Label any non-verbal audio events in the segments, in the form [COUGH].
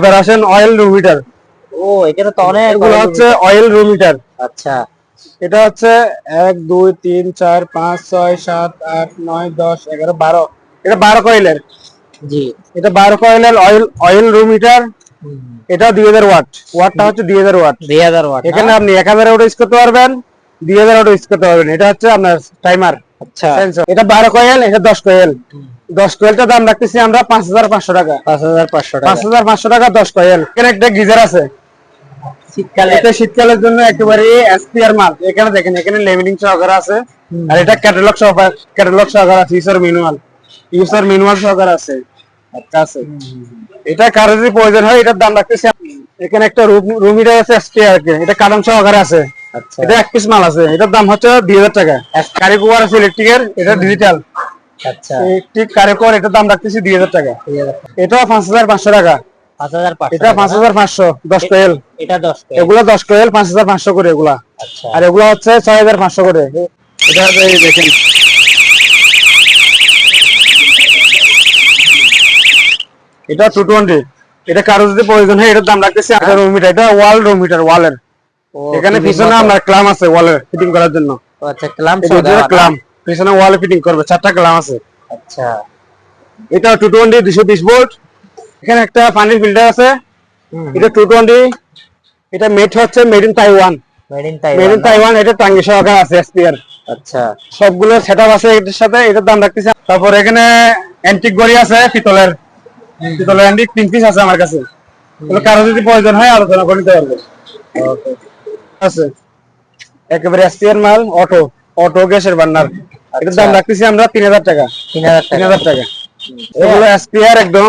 এবার আসেন oil room heater ও এখানে তো অনেক এগুলো হচ্ছে অয়েল রুম হিটার আচ্ছা। এটা হচ্ছে এক দুই তিন চার পাঁচ ছয় সাত আট নয় দশ এগারো বারো। এটা বারো কয়েলের। জি। এটা বারো কয়েলের অয়েল অয়েল রুম হিটার এটা দুই হাজার ওয়াট। ওয়াটটা হচ্ছে দুই হাজার ওয়াট। দুই হাজার ওয়াট এখানে আপনি এক হাজার ওয়াট ইউজ করতে পারবেন দুই হাজার ওয়াট ইউজ করতে পারবেন। এটা হচ্ছে আপনার টাইমার আচ্ছা। এটা বারো কয়েল এটা দশ কয়েল। দশ কয়েলটা দাম রাখতেছি আমরা পাঁচ হাজার পাঁচশো টাকা। পাঁচ হাজার পাঁচশো পাঁচ হাজার পাঁচশো টাকা দশ কয়েল। এখানে একটা গিজার আছে। শীতকালে। এটা শীতকালের জন্য একেবারে এসপিআর মাল। এখানে দেখেন এখানে লেমিনিং সহকারে আছে। আর এটা ক্যাটালগ সহকারে ক্যাটালগ সহকারে আছে ইউজার ম্যানুয়াল ইউজার ম্যানুয়াল সহকারে আছে। একটা আছে। এটা কারও যদি প্রয়োজন হয় এটার দাম রাখতেছি এখানে একটা রুম রুম হিটার আছে এসপিআর এটা কারণ সহকারে আছে। আচ্ছা এটা এক পিস মাল আছে এটার দাম হচ্ছে দুই হাজার টাকা। কারি কুয়ার আছে ইলেকট্রিকের এটা ডিজিটাল আচ্ছা। ইলেকট্রিক কারি এটার দাম রাখতেছি দুই হাজার টাকা। দুই পাঁচ হাজার পাঁচশো টাকা। এটা পাঁচ হাজার পাঁচশো দশ কোয়েল এটা দশ টাকা এগুলো দশ কোয়েল পাঁচ হাজার পাঁচশো করে এগুলা। আচ্ছা। আর এগুলো হচ্ছে ছয় হাজার পাঁচশো করে। এটা দেখেন। এটা টু টোয়েন্টি এটা কারও যদি প্রয়োজন হয় এটার দাম রাখতেছি আঠারো মিটার। এটা ওয়াল রুম মিটার ওয়ালের এখানে পিছনে। আপনার ক্লাম আছে ওয়ালে ফিটিং করার জন্য। আচ্ছা ক্লাম ক্লাম পিছনে ওয়ালে ফিটিং করবে চারটা ক্লাম আছে। আচ্ছা। এটা টু টোয়েন্টি দুশো বিশ ভোল্ট এখানে একটা পানির ফিল্টার আছে। এটা টু টোয়েন্টি এটা মেড হচ্ছে made in Taiwan made in Taiwan made in Taiwan এটা টাঙ্গি সহকারে আছে এসপিআর আচ্ছা। সবগুলো সেটআপ আছে এটার সাথে এটার দাম রাখতেছি। তারপর এখানে অ্যান্টিক গড়ি আছে পিতলের। পিতলের অ্যান্টিক তিন পিস আছে আমার কাছে। কারও যদি প্রয়োজন হয় আলোচনা করে নিতে পারবে। ওকে। আছে। একেবারে এসপিআর মাল অটো অটো গ্যাসের বান্নার। এটার দাম রাখতেছি আমরা তিন হাজার টাকা। তিন হাজার তিন টাকা হাজার টাকা। এগুলো এসপিআর একদম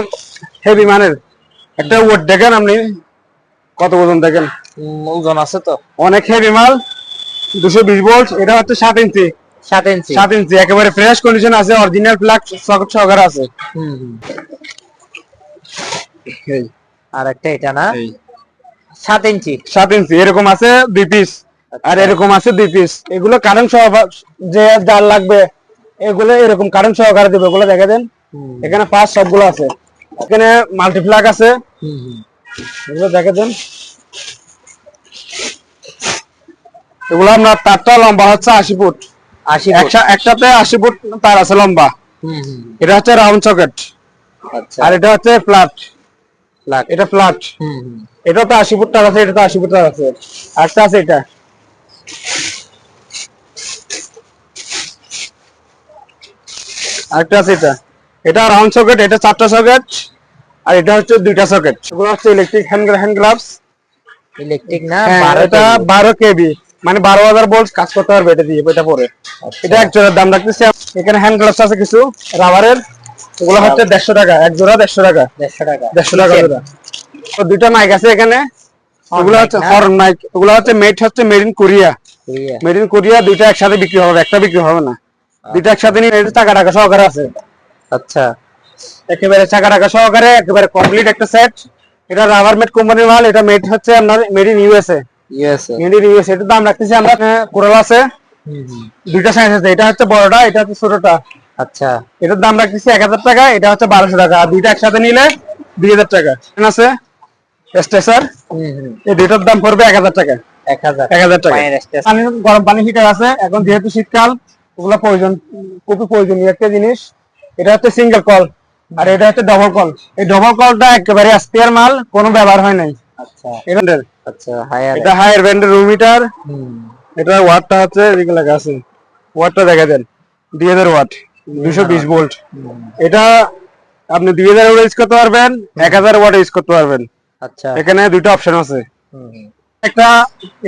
হেভি মানের। একটা ওয়েট দেখেন আপনি। কত ওজন দেখেন? ওজন আছে তো। অনেক হেভি মাল। দুশো বিশ ভোল্ট এটা হচ্ছে সাত ইঞ্চি। সাত ইঞ্চি। সাত ইঞ্চি একেবারে ফ্রেশ কন্ডিশন আছে অরিজিনাল প্লাগ সকেট সহকারে আছে। আর একটা এটা না? সাত ইঞ্চি। সাত ইঞ্চি এরকম আছে দুই পিস আর এরকম আছে দুই পিস এগুলো কারেন্ট সহ যে যার লাগবে এগুলো এরকম কারেন্ট সহকারে দেবে এগুলো দেখে দেন। এখানে পাঁচ সবগুলো আছে। এখানে মাল্টিপ্লাগ আছে। এগুলো দেখে দেন। এগুলো আপনার তারটা লম্বা হচ্ছে আশি ফুট। আশি একটাতে আশি ফুট তার আছে লম্বা। এটা হচ্ছে রাউন্ড সকেট আচ্ছা। আর এটা হচ্ছে ফ্ল্যাট এটা ফ্ল্যাট হুম, হুম। এটা তো আশি ফুট তার আছে এটা তো আশি ফুট তার আছে। আছে এটা। আরেকটা আছে এটা। এটা রাউন্ড সকেট এটা চারটা সকেট আর এটা হচ্ছে দুইটা সকেট এগুলো হচ্ছে electric hand hand gloves electric না হ্যাঁ, বারো এটা বারো কেবি। মানে বারো হাজার ভোল্ট কাজ করতে পারবে এটা দিয়ে এটা পরে। আচ্ছা। এটা এক জোড়ার দাম রাখতেছি। এখানে হ্যান্ড গ্লাভস আছে কিছু রাবারের ওগুলো হচ্ছে দেড়শো টাকা এক জোড়া দেড়শো টাকা। দেড়শো টাকা। দেড়শো টাকা জোড়া। তো দুইটা মাইক আছে এখানে? ওগুলো হচ্ছে? হর্ন মাইক ওগুলো হচ্ছে মেড হচ্ছে made in Korea made in Korea দুইটা একসাথে বিক্রি হবে একটা বিক্রি হবে না। দুইটা একসাথে নিয়ে টাকা টাকা সহকারে আছে। আচ্ছা। একেবারে টাকা টাকা সহকারে একেবারে কমপ্লিট একটা সেট এটা রাবার মেড কোম্পানির মাল এটা মেড হচ্ছে আপনার made in USA USA made in USA এটার দাম রাখতেছি আমরা কোরাল আছে। দুইটা সাইজ আছে এটা হচ্ছে বড়টা এটা হচ্ছে ছোটটা। আচ্ছা। এটার দাম রাখতেছি এক হাজার টাকা এটা হচ্ছে বারোশো টাকা। আর দুইটা একসাথে নিলে দুই হাজার টাকা। ঠিক আছে? হুম। এই দুইটার দাম পড়বে এক হাজার টাকা। এক হাজার। এক হাজার টাকা। পায়ের স্টেশন। পানি গরম পানি হিটার আছে। এখন যেহেতু শীতকাল ওগুলো প্রয়োজন খুবই প্রয়োজনীয় একটা জিনিস। এটা হচ্ছে সিঙ্গেল কল আর এটা হচ্ছে ডবল কল এই ডবল কলটা একেবারে স্পেয়ার মাল কোনো ব্যবহার হয় নাই। আচ্ছা। এটা আচ্ছা হায়ার এটা হায়ার ব্যান্ডের রুম হিটার এটা ওয়াটটা হচ্ছে এদিকে লেখা আছে। ওয়াটটা দেখা দেন দুই হাজার ওয়াট দুশো বিশ ভোল্ট এটা আপনি দুই হাজার ওয়াট ইউজ করতে পারবেন এক হাজার ওয়াট ইউজ করতে পারবেন। আচ্ছা। এখানে দুইটা অপশন আছে। একটা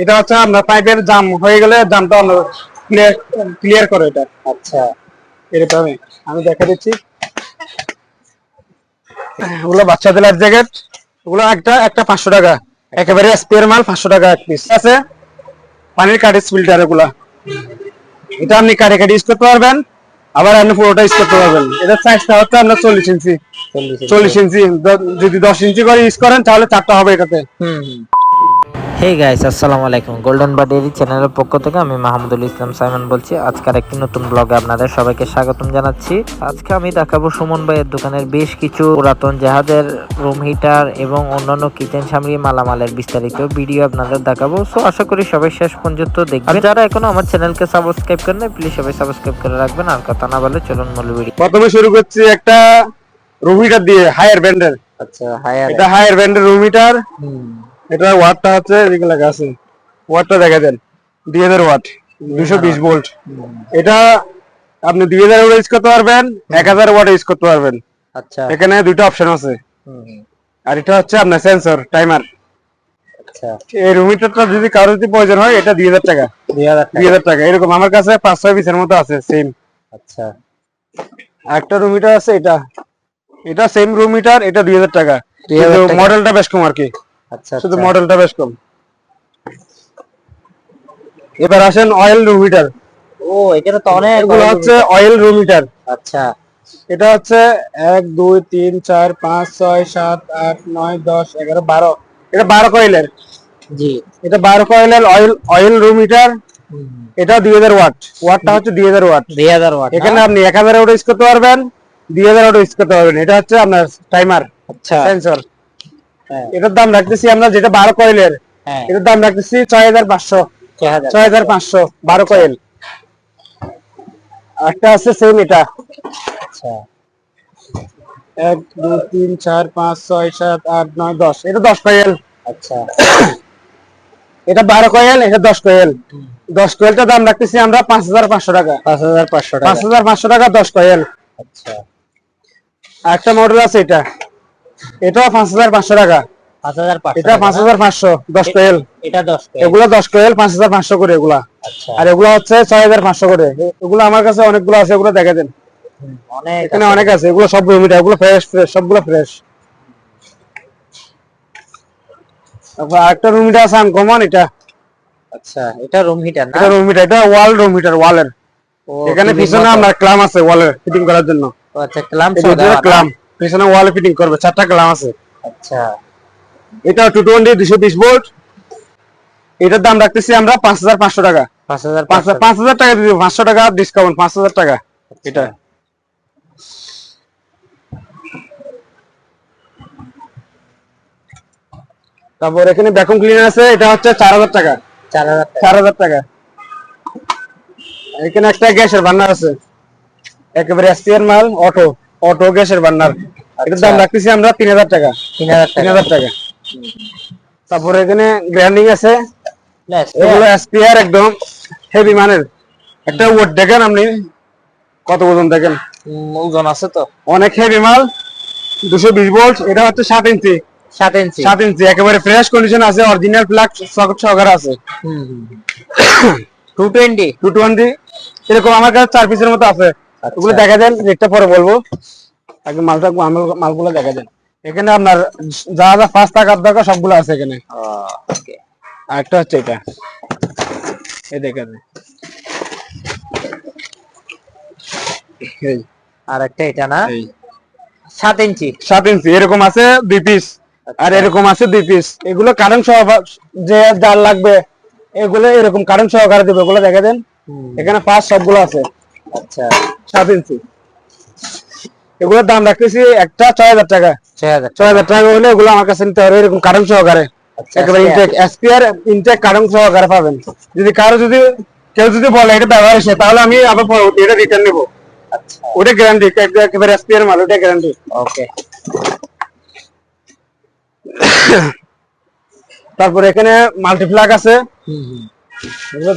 এটা হচ্ছে আপনার পাইপের জাম হয়ে গেলে জামটা আমরা ক্লিয়ার ক্লিয়ার করে এটা। আচ্ছা। এরকম আমি আমি দেখা দিচ্ছি। ওগুলো বাচ্চাদের লাইফ জ্যাকেট ওগুলো একটা একটা পাঁচশো টাকা। একেবারে স্পেয়ার মাল পাঁচশো টাকা এক পিস আছে? পানির কাটেজ ফিল্টার এগুলা। এটা আপনি কাটে কাটে ইউজ করতে পারবেন। আবার আপনি পুরোটা ইউজ করতে পারবেন। এটা সাইজটা হচ্ছে আপনার চল্লিশ ইঞ্চি চল্লিশ ইঞ্চি। চল্লিশ ইঞ্চি যদি দশ ইঞ্চি করে ইউজ করেন তাহলে চারটা হবে এটাতে। হে গাইস আসসালামু আলাইকুম গোল্ডেন বাডেরি চ্যানেলের পক্ষ থেকে আমি মাহমুদুল ইসলাম সাইমন বলছি। আজকের একটি নতুন ব্লগে আপনাদের সবাইকে স্বাগতম জানাচ্ছি। আজকে আমি দেখাবো সুমন ভাইয়ের দোকানের বেশ কিছু পুরাতন জাহাজের রুম হিটার এবং অন্যান্য কিচেন সামগ্রী মালামালের বিস্তারিত ভিডিও আপনাদের দেখাবো। সো আশা করি সবাই শেষ পর্যন্ত দেখবেন। আর যারা এখনও আমার চ্যানেলকে সাবস্ক্রাইব করেন নাই প্লিজ সবাই সাবস্ক্রাইব করে রাখবেন। আর কথা না বলে চলুন মূল ভিডিও প্রথমে শুরু করছি একটা রুম হিটার দিয়ে হায়ার ব্র্যান্ডের আচ্ছা হায়ার এটা হায়ার ব্র্যান্ডের রুম হিটার এটা ওয়াটটা হচ্ছে এদিকে লেখা আছে ওয়াটটা দেখা দেন দুই হাজার ওয়াট দুশো বিশ ভোল্ট এটা আপনি দুই হাজার ওয়াট ইউজ করতে পারবেন এক হাজার ওয়াট ইউজ করতে পারবেন। আচ্ছা। এখানে দুইটা অপশন আছে। আর এটা হচ্ছে আপনার সেন্সর টাইমার আচ্ছা। এই হিটারটা যদি কারও যদি প্রয়োজন হয় এটা দুই হাজার টাকা। দুই হাজার টাকা। এরকম আমার কাছে পাঁচ ছয় পিসের মতো আছে সেম আচ্ছা। একটা আছে এটা। এটা সেম এটা দুই হাজার টাকা। 2000 টাকা। মডেলটা বেশ কম আর কি। আচ্ছা শুধু আচ্ছা। মডেলটা বেশ কম। এবার আসেন অয়েল রুম হিটার ও এখানে তো অনেক এগুলো হচ্ছে অয়েল রুম হিটার আচ্ছা। এটা হচ্ছে এক দুই তিন চার পাঁচ ছয় সাত আট নয় দশ এগারো বারো। এটা বারো কয়েলের। জি। এটা বারো কয়েলের অয়েল অয়েল রুম হিটার এটা দুই হাজার ওয়াট। ওয়াটটা হচ্ছে দুই হাজার ওয়াট। দুই হাজার ওয়াট এখানে আপনি এক হাজার ওয়াট ইউজ করতে পারবেন দুই হাজার ওয়াট ইউজ করতে পারবেন। এটা হচ্ছে আপনার টাইমার আচ্ছা। সেন্সর এটার দাম রাখতেছি আমরা যেটা বারো কয়েলের হ্যাঁ। এটার দাম রাখতেছি ছয় হাজার পাঁচশো। ছয় হাজার। পাঁচশো বারো কয়েল। একটা আছে সেম এটা। আচ্ছা। এক দুই তিন চার পাঁচ ছয় সাত আট নয় দশ। এটা দশ কয়েল। আচ্ছা। এটা বারো কয়েল এটা দশ কয়েল। দশ কয়েলটার দাম রাখতেছি আমরা পাঁচ হাজার পাঁচশো টাকা। পাঁচ হাজার পাঁচশো পাঁচ টাকা। পাঁচ হাজার পাঁচশো টাকা দশ কয়েল। আচ্ছা। একটা মডেল আছে এটা। পাঁচ হাজার পাঁচশো টাকা। এটা পাঁচ হাজার পাঁচশো দশ কয়েল। এটা দশ এগুলো দশ কয়েল পাঁচ হাজার পাঁচশো করে এগুলা। আর এগুলো হচ্ছে ছয় হাজার পাঁচশো করে। এগুলো আমার কাছে অনেকগুলো আছে এগুলো দেখে দেন। এখানে অনেক আছে এগুলো সব রুমিটা এগুলো ফ্রেশ ফ্রেশ সবগুলো ফ্রেশ তারপর আরেকটা রুমিটা আছে আনকমন এটা। আচ্ছা এটা রুম হিটার না? এটা রুমিটা এটা ওয়াল রুমিটার ওয়ালের এখানে পিছনে মতো। ক্লাম আছে ওয়ালে ফিটিং করার জন্য। আচ্ছা ক্লাম ক্লাম পিছনে ওয়ালে ফিটিং করবে চারটা ক্লাম আছে। আচ্ছা। এটা টু টোয়েন্টি দুশো বিশ ভোল্ট এটার দাম রাখতেছি আমরা পাঁচ হাজার পাঁচশো টাকা। পাঁচ হাজার পাঁচ হাজার টাকা দিদি পাঁচশো টাকা ডিসকাউন্ট পাঁচ হাজার টাকা। এটা তারপর এখানে ভ্যাকুম ক্লিনার আছে এটা হচ্ছে চার হাজার টাকা। চার হাজার টাকা। এখানে একটা গ্যাসের বার্নার আছে। একেবারে এসপিআর মাল অটো অটো গ্যাসের বার্নার এটার দাম রাখতেছি আমরা তিন হাজার টাকা। তিন হাজার তিন টাকা হাজার টাকা। তারপর এখানে গ্রাইন্ডিং আছে। এগুলো এসপিআর একদম হেভি মানের। একটা ওয়েট দেখেন আপনি। কত ওজন দেখেন? ওজন আছে তো। অনেক হেভি মাল। দুশো বিশ ভোল্ট এটা হচ্ছে সাত ইঞ্চি। সাত ইঞ্চি। সাত ইঞ্চি। একেবারে ফ্রেশ কন্ডিশন আছে। অরিজিনাল প্লাগ সকেট সহকারে আছে। টু টোয়েন্টি টু টোয়েন্টি এরকম আমার কাছে চার পিসের মতো আছে। আচ্ছা। ওগুলো দেখা দেন রেটটা পরে বলব। আগে মালটা মালগুলো দেখা দেন এখানে আপনার যা যা ফার্স্ট টাকার দরকার সবগুলো আছে এখানে। ওকে। আর একটা হচ্ছে এটা। এই দেখেন। আর একটা এটা না? সাত ইঞ্চি। সাত ইঞ্চি এরকম আছে দুই পিস আর এরকম আছে দুই পিস এগুলো কারেন্ট সহ যে যার লাগবে এগুলো এরকম কারেন্ট সহকারে দেবে এগুলো দেখে দেন এখানে পাঁচ সবগুলো আছে। আচ্ছা। সাত ইঞ্চি। এগুলোর দাম রাখতেছি একটা ছয় হাজার টাকা। ছয় হাজার ছয় হাজার টাকা হলে এগুলো আমার কাছে নিতে হবে এরকম কারেন্ট সহকারে। আচ্ছা, একেবারে ইনটেক এসপিআর ইনটেক কারেন্ট সহকারে পাবেন। যদি কারও যদি কেউ যদি বলে এটা ব্যবহার হয়েছে তাহলে আমি আবার পরবর্তী এটা রিটার্ন নেব। আচ্ছা। ওটা গ্যারান্টি একেবারে এসপিআর মাল ওটা গ্যারান্টি ওকে [COUGHS] তারপর এখানে মাল্টিপ্লাগ আছে।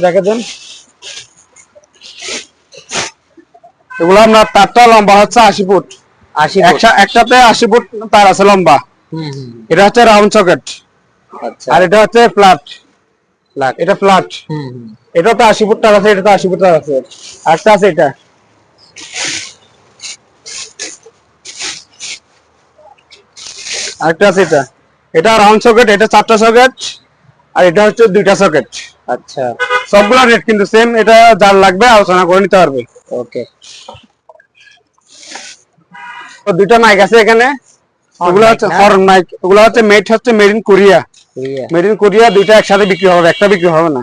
দেখে দেন। এগুলো আপনার তারটা লম্বা হচ্ছে আশি ফুট। আশি একটা একটাতে আশি ফুট তার আছে লম্বা। এটা হচ্ছে রাউন্ড সকেট। আচ্ছা। আর এটা হচ্ছে ফ্ল্যাট। এটা ফ্ল্যাট। এটা তো আশি ফুট তার আছে এটা তো আশি ফুট তার আছে। আরেকটা আছে এটা। আরেকটা আছে এটা। এটা রাউন্ড সকেট এটা চারটা সকেট আর এটা হচ্ছে দুইটা সকেট। আচ্ছা। সবগুলো রেট কিন্তু সেম এটা যার লাগবে আলোচনা করে নিতে পারবে। ওকে তো দুইটা মাইক আছে এখানে? ওগুলো হচ্ছে না? হর্ন মাইক ওগুলো হচ্ছে মেড হচ্ছে made in Korea made in Korea দুইটা একসাথে বিক্রি হবে একটা বিক্রি হবে না।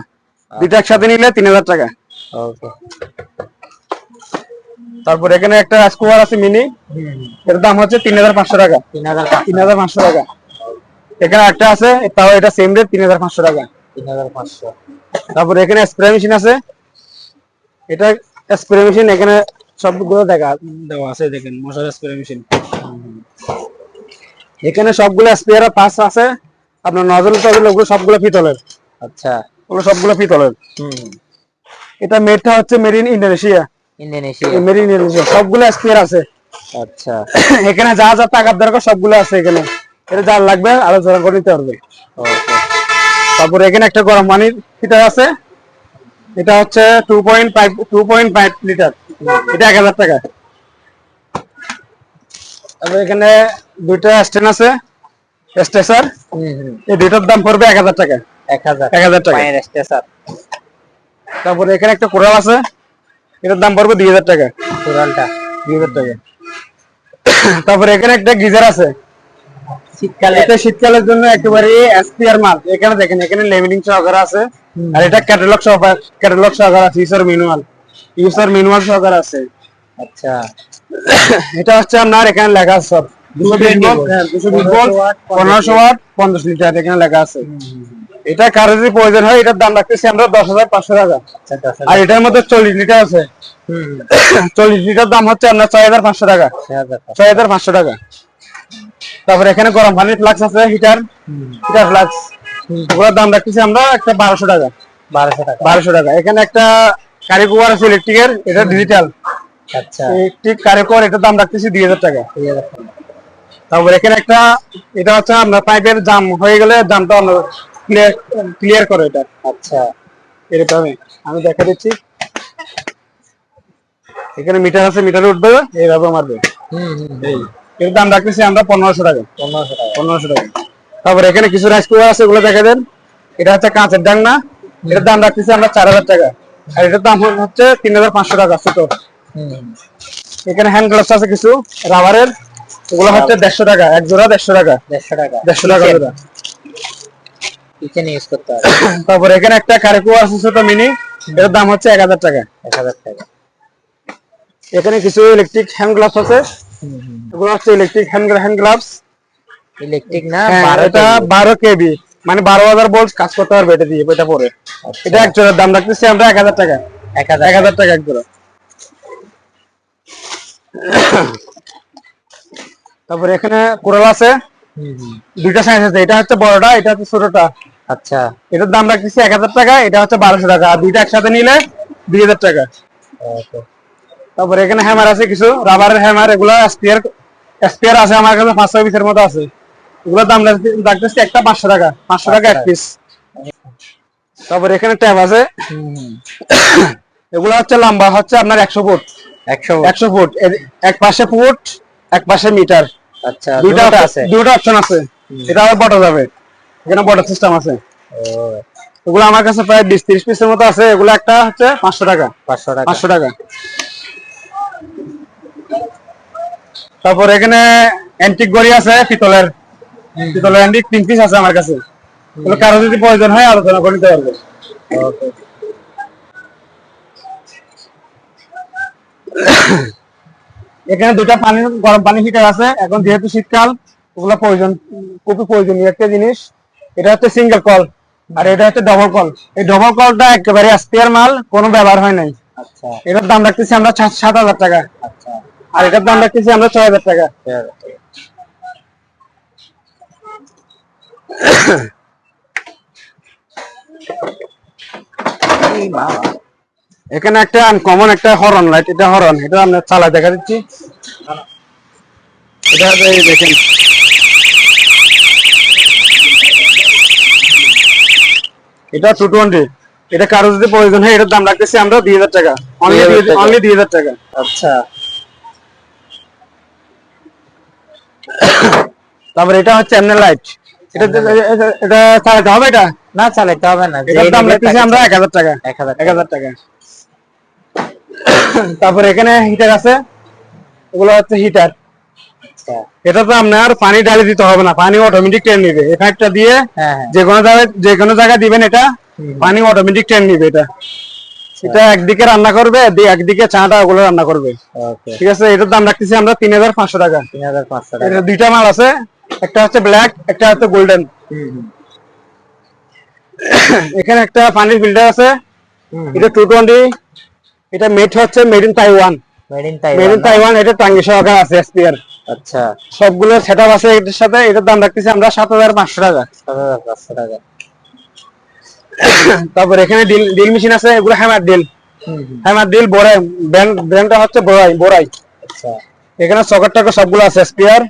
দুইটা একসাথে নিলে তিন হাজার টাকা। ওকে তারপর এখানে একটা স্কোয়ার আছে মিনি এর দাম হচ্ছে তিন হাজার পাঁচশো টাকা। তিন হাজার তিন হাজার পাঁচশো টাকা। এখানে একটা আছে তাও এটা সেম রেট তিন হাজার পাঁচশো টাকা। তিন হাজার পাঁচশো। তারপর এখানে স্প্রে মেশিন আছে। এটা স্প্রে মেশিন এখানে সবগুলো দেখা দেওয়া আছে দেখেন মশার স্প্রে মেশিন এখানে সবগুলো স্প্রেয়ার পাস আছে। আপনার নজল টজল ওগুলো সবগুলো পিতলের। আচ্ছা। ওগুলো সবগুলো পিতলের। এটা মেডটা হচ্ছে marine in Indonesia Indonesia made in Indonesia সবগুলো স্প্রেয়ার আছে। আচ্ছা। এখানে যা যা টাকার দরকার সবগুলো আছে এখানে। এটা যা লাগবে আলোচনা করে নিতে পারবে। ওকে। তারপর এখানে একটা গরম পানির হিটার আছে। এটা হচ্ছে two point five two point five litre এটা এক হাজার টাকা। তারপর এখানে দুইটা স্ট্যান্ড আছে স্টেসার এই দুইটার দাম পড়বে এক হাজার টাকা। এক হাজার। এক হাজার টাকা। পায়ের তারপরে এখানে একটা কোরাল আছে এটার দাম পড়বে দুই হাজার টাকা। কোরালটা। দুই হাজার টাকা। তারপরে এখানে একটা গিজার আছে। শীতকালে। এটা শীতকালের জন্য একেবারে এসপিআর মাল। এখানে দেখেন এখানে লেমিনিং সহকারে আছে। আর এটা ক্যাটালগ সহকারে ক্যাটালগ সহকারে আছে ইউজার ম্যানুয়াল ইউজার ম্যানুয়াল সহকারে আছে। আচ্ছা। এটা হচ্ছে আপনার এখানে লেখা আছে সব হ্যাঁ, পনেরোশো ওয়াট পঞ্চাশ লিটার এখানে লেখা আছে। এটা কারও যদি প্রয়োজন হয় এটার দাম রাখতেছি আমরা দশ হাজার পাঁচশো টাকা। আচ্ছা আর এটার মধ্যে চল্লিশ লিটার আছে। চল্লিশ লিটার দাম হচ্ছে আপনার ছয় হাজার পাঁচশো টাকা। ছয় হাজার পাঁচশো টাকা। তারপরে এখানে গরম পানির ফ্লাক্স আছে হিটার হিটার ফ্লাক্স ওগুলোর দাম রাখতেছি আমরা একটা বারোশো টাকা। বারোশো টাকা। বারোশো টাকা। এখানে একটা কারিকুয়ার আছে ইলেকট্রিকের এটা ডিজিটাল আচ্ছা। ইলেকট্রিক কারিকুয়ার এটার দাম রাখতেছি দুই হাজার টাকা। দুই হাজার টাকা। তারপর এখানে একটা এটা হচ্ছে আপনার পাইপের জাম। হয়ে গেলে জামটা ক্লিয়ার ক্লিয়ার করে এটা। আচ্ছা। এরকমই। আমি দেখা দিচ্ছি। এখানে মিটার আছে মিটারে উঠবে এইভাবে মারবে। হুম হুম। এই। এর দাম রাখতেছি আমরা পনেরোশো টাকা। পনেরোশো টাকা। পনেরোশো টাকা। তারপর এখানে কিছু রাইস কুকার আছে ওগুলো দেখা দেন। এটা হচ্ছে কাঁচের ডাংনা। এটার দাম রাখতেছি আমরা চার হাজার টাকা। আর এটার দাম হচ্ছে তিন হাজার পাঁচশো টাকা ছোট। এখানে হ্যান্ড গ্লাভস আছে কিছু রাবারের ওগুলো হচ্ছে দেড়শো টাকা এক জোড়া দেড়শো টাকা। দেড়শো টাকা। দেড়শো টাকা জোড়া কিচেন ইউজ করতে হবে। তারপর এখানে একটা কারেকুয়া আছে ছোট মিনি এটার দাম হচ্ছে এক হাজার টাকা। এক হাজার টাকা। এখানে কিছু ইলেকট্রিক হ্যান্ড গ্লাভস আছে। এগুলো হচ্ছে electric hand hand gloves electric না হ্যাঁ, এটা বারো কেবি। মানে বারো হাজার ভোল্ট কাজ করতে পারবে এটা দিয়ে এটা পরে। এটা এক জোড়ার দাম রাখতেছি আমরা এক হাজার টাকা। এক হাজার টাকা এক জোড়া। তারপর এখানে কোরাল আছে। দুইটা সাইজ আছে। এটা হচ্ছে বড়টা এটা হচ্ছে ছোটটা। আচ্ছা। এটার দাম রাখতেছি এক হাজার টাকা এটা হচ্ছে বারোশো টাকা। আর দুইটা একসাথে নিলে দুই হাজার টাকা। ওকে তারপর এখানে হ্যামার আছে কিছু রাবারের হ্যামার এগুলো স্পিয়ার স্পিয়ার আছে আমার কাছে পাঁচশো পিসের মতো আছে। এগুলোর দাম রাখতে- রাখতেছি একটা পাঁচশো টাকা পাঁচশো টাকা এক পিস তারপর এখানে ট্যাব আছে। এগুলো হচ্ছে লম্বা হচ্ছে আপনার একশো ফুট। একশো একশো ফুট। এক পাশে ফুট এক পাশে মিটার। আচ্ছা দুইটা আছে। দুটো অপশন আছে। এটা আবার বটা যাবে। এখানে বটার সিস্টেম আছে। এগুলো আমার কাছে প্রায় বিশ ত্রিশ পিসের মতো আছে। এগুলো একটা হচ্ছে পাঁচশো টাকা। পাঁচশো টাকা। পাঁচশো টাকা। তারপর এখানে অ্যান্টিক গড়ি আছে পিতলের পিতলের অ্যান্টিক তিন পিস আছে আমার কাছে। কারও যদি প্রয়োজন হয় আলোচনা করে নিতে পারবে। এখানে দুটা পানি গরম পানি হিটার আছে। এখন যেহেতু শীতকাল ওগুলো প্রয়োজন খুবই প্রয়োজনীয় একটা জিনিস। এটা হচ্ছে সিঙ্গেল কল আর এটা হচ্ছে ডবল কল এই ডবল কলটা একেবারে স্পেয়ার মাল কোনো ব্যবহার হয় নাই। আচ্ছা। এটার দাম রাখতেছি আমরা সাত সাত হাজার টাকা। আচ্ছা। আর এটার দাম রাখতেছি আমরা ছয় হাজার টাকা। এখানে একটা আনকমন একটা হরন লাইট এটা হরন এটা আমরা চালা দেখা দিচ্ছি। এটা দেখেন। এটা টু টোয়েন্টি এটা কারও যদি প্রয়োজন হয় এটার দাম রাখতেছি আমরা দুই হাজার টাকা। অনলি 2000 টাকা। অনলি দুই হাজার টাকা। আচ্ছা। তারপরে এটা হচ্ছে এমনি লাইট এটা এটা- চালাতে হবে এটা? না হবে না। এটার দাম রাখতেছি আমরা এক হাজার টাকা এক হাজার এক হাজার টাকা। [COUGHS] তারপরে এখানে হিটার আছে। এগুলো হচ্ছে হিটার আচ্ছা। এটা তো আপনার পানি ডালি দিতে হবে না পানি অটোমেটিক টেনে নিবে। দিয়ে হ্যাঁ হ্যাঁ। যে কোনো জায়গায় যে কোনো জায়গায় দিবেন এটা পানি অটোমেটিক টেনে নিবে এটা। এটা একদিকে রান্না করবে একদিকে চাটা ওগুলো রান্না করবে। ঠিক আছে এটার দাম রাখতেছি আমরা তিন হাজার পাঁচশো টাকা। তিন হাজার পাঁচশো টাকা। দুইটা মাল আছে। একটা হচ্ছে ব্ল্যাক একটা হচ্ছে গোল্ডেন এখানে একটা পানির ফিল্টার আছে। এটা টু টোয়েন্টি এটা মেড হচ্ছে made in Taiwan made in Taiwan এটা টাঙ্গি সহকারে আছে এসপিআর আচ্ছা। সবগুলো আছে এটার সাথে এটার দাম রাখতেছি আমরা সাত হাজার পাঁচশো টাকা। সাত হাজার পাঁচশো টাকা। তারপর এখানে ডিল ডিল মেশিন আছে এগুলো হ্যামার ডিল হ্যামার ডিল বড়াই ব্র্যান্ড ব্র্যান্ডটা হচ্ছে বড়াই বড়াই। আচ্ছা। এখানে সকেট টাকা সবগুলো আছে এসপিআর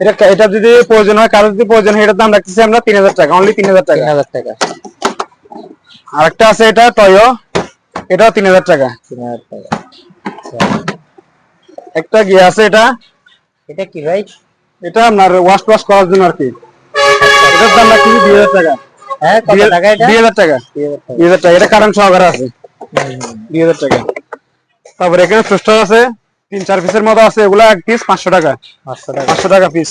এটা এটা যদি প্রয়োজন হয় কারও যদি প্রয়োজন হয় এটার দাম রাখতেছি আমরা তিন হাজার টাকা অনলি তিন হাজার টাকা। হাজার টাকা। আরেকটা আছে এটা টয়ো এটাও তিন হাজার টাকা। তিন হাজার টাকা। আচ্ছা। একটা গিয়ে আছে এটা। এটা কি ভাই এটা আপনার ওয়াশ ওয়াশ করার জন্য আর কি। এটার দাম রাখতেছি দুই হাজার টাকা। হ্যাঁ কত টাকা এটা? দুই হাজার টাকা। দুই হাজার টাকা। এটা কারণ সহকারে আছে। দুই হাজার টাকা। তারপর এখানে টোস্টার আছে। তিন চার পিসের মতো আছে এগুলো এক পিস পাঁচশো টাকা। পাঁচশো টাকা। টাকা পিস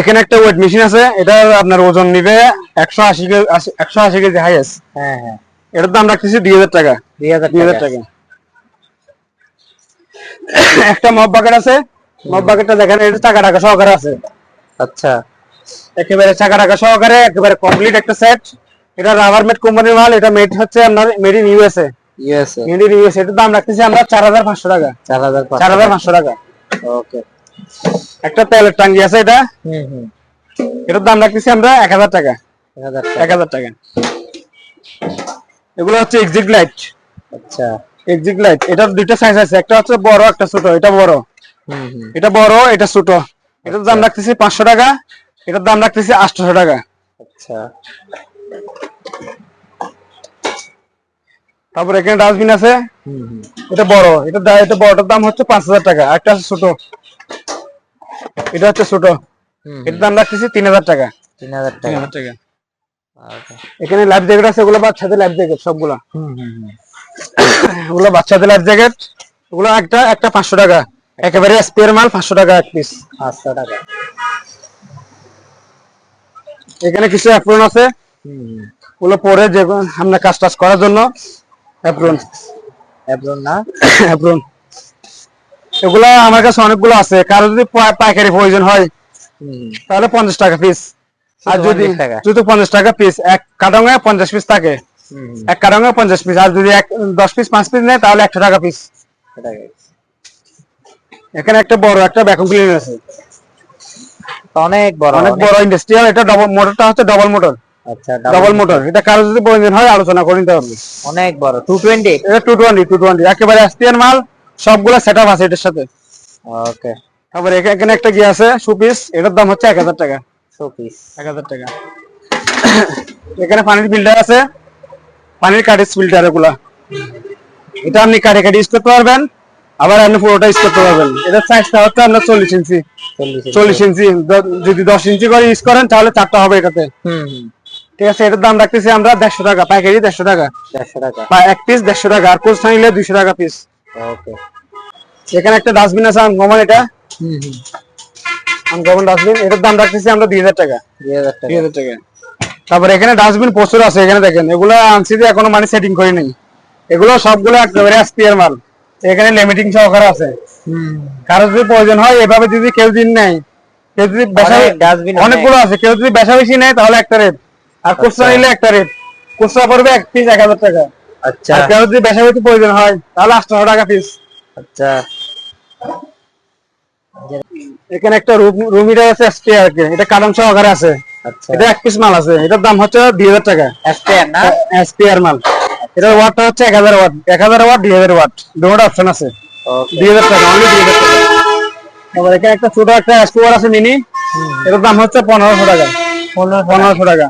এখানে একটা ওয়েট মেশিন আছে এটা আপনার ওজন নিবে একশো আশি কেজি একশো আশি কেজি হাইয়েস্ট হ্যাঁ হ্যাঁ। এটার দাম রাখতেছি দুই হাজার টাকা। দুই হাজার দুই হাজার টাকা। টাকা। একটা মব বাকেট আছে। মব বাকেটটা দেখেন এটা টাকা টাকা সহকারে আছে। আচ্ছা। একেবারে চাকা টাকা সহকারে একেবারে কমপ্লিট একটা সেট এটা রাবার মেড কোম্পানির মাল এটা মেড হচ্ছে আপনার made in USA USA made in USA এটার দাম রাখতেছি আমরা চার হাজার পাঁচশো টাকা। চার হাজার চার হাজার পাঁচশো টাকা। ওকে। একটা তেলের টাঙ্গি আছে এটা। হুম হুম। এটার দাম রাখতেছি আমরা এক হাজার টাকা। এক হাজার এক টাকা। এগুলো হচ্ছে এক্সিট লাইট আচ্ছা। এক্সিট লাইট এটার দুইটা সাইজ আছে একটা হচ্ছে বড় একটা ছোট এটা বড়। হুম হুম। এটা বড় এটা ছোট। এটার দাম রাখতেছি পাঁচশো টাকা এটার দাম রাখতেছি আটশো টাকা। আচ্ছা। তারপর এখানে ডাস্টবিন আছে? এটা বড়। এটা এটা বড়টার দাম হচ্ছে পাঁচ হাজার টাকা। একটা আছে ছোট। এটা হচ্ছে ছোট। এটার দাম রাখতেছি তিন হাজার টাকা। তিন হাজার টাকা। ওকে এখানে লাইফ জ্যাকেট আছে ওগুলো বাচ্চাদের লাইফ জ্যাকেট সবগুলা। হুম হুম হুম। ওগুলো বাচ্চাদের লাইফ জ্যাকেট ওগুলো একটা একটা পাঁচশো টাকা। একেবারে স্পেয়ার মাল পাঁচশো টাকা এক পিস পাঁচশো টাকা। এখানে কিছু অ্যাপ্রন আছে। ওগুলো পরে যে আমরা কাজ টাজ করার জন্য অ্যাপ্রন একজন না? [COUGHS] অ্যাপ্রন এগুলো আমার কাছে অনেকগুলো আছে। কারও যদি পাইকারি প্রয়োজন হয় তাহলে পঞ্চাশ টাকা পিস আর যদি 50 যদি পঞ্চাশ টাকা পিস এক কাটঙে পঞ্চাশ পিস থাকে। এক কাটঙে পঞ্চাশ পিস আর যদি এক দশ পিস পাঁচ পিস নেয় তাহলে একশো টাকা পিস এখানে একটা বড় একটা ভ্যাকুম ক্লিনার আছে। অনেক বড় অনেক অনেক। বড় ইন্ডাস্ট্রিয়াল এটা ডবল মোটরটা হচ্ছে ডবল মোটর আচ্ছা ডবল মোটর এটা কারও যদি প্রয়োজন হয় আলোচনা করে নিতে পারবে। অনেক বড় এটা একেবারে এসপিএন মাল সবগুলো আছে এটার সাথে। ওকে তারপরে এখানে একটা গিয়ে আছে এটার দাম হচ্ছে টাকা। টাকা। এখানে পানির ফিল্টার আছে। পানির কাটিস ফিল্টার এগুলা। এটা আপনি কাটে কাটে ইউজ করতে পারবেন। আবার আপনি পুরোটা ইউজ করতে পারবেন। সাইজটা হচ্ছে আপনার চল্লিশ ইঞ্চি। চল্লিশ ইঞ্চি। যদি দশ ইঞ্চি করে ইউজ করেন তাহলে চারটা হবে এটাতে। হুম। ঠিক আছে এটার দাম রাখতেছি আমরা দেড়শো টাকা পাইকারি দেড়শো টাকা। দেড়শো টাকা। বা এক পিস দেড়শো টাকা আর কোর্স নিলে দুইশো টাকা পিস ওকে এখানে একটা ডাস্টবিন আছে আনকমন এটা। আনকমন ডাস্টবিন এটার দাম রাখতেছি আমরা দুই হাজার টাকা। দুই হাজার দুই হাজার টাকা। তারপরে এখানে ডাস্টবিন প্রচুর আছে এখানে দেখেন এগুলো আনছি দিয়ে এখনও মানে সেটিং করি নাই। এগুলো সবগুলো একেবারে এসপিআর মাল। এখানে লিমিটিং সহকারে আছে। কারও যদি প্রয়োজন হয় এভাবে যদি কেউ দিন নেয় কেউ যদি অনেকগুলো আছে কেউ যদি বেচা বেশি নেয় তাহলে একটা রেট আর খুচরা আচ্ছা। নিলে একটা রেট খুচরা পড়বে এক পিস এক হাজার টাকা। আচ্ছা। আর যদি প্রয়োজন হয় তাহলে আটশো টাকা পিস আচ্ছা। এখানে একটা রুম রুম হিটার আছে কে। এটা সহকারে আছে। আচ্ছা। এটা এক পিস মাল আছে। এটার দাম হচ্ছে দুই হাজার টাকা। না? মাল। এটার ওয়াটটা হচ্ছে এক হাজার ওয়াট এক হাজার ওয়াট দুই হাজার ওয়াট দুটো অপশন আছে। দুই হাজার টাকা অনলি দুই হাজার টাকা। তারপর এখানে একটা ছোট একটা স্কোয়ার আছে মিনি এটার দাম হচ্ছে পনেরোশো টাকা। পনেরোশো টাকা।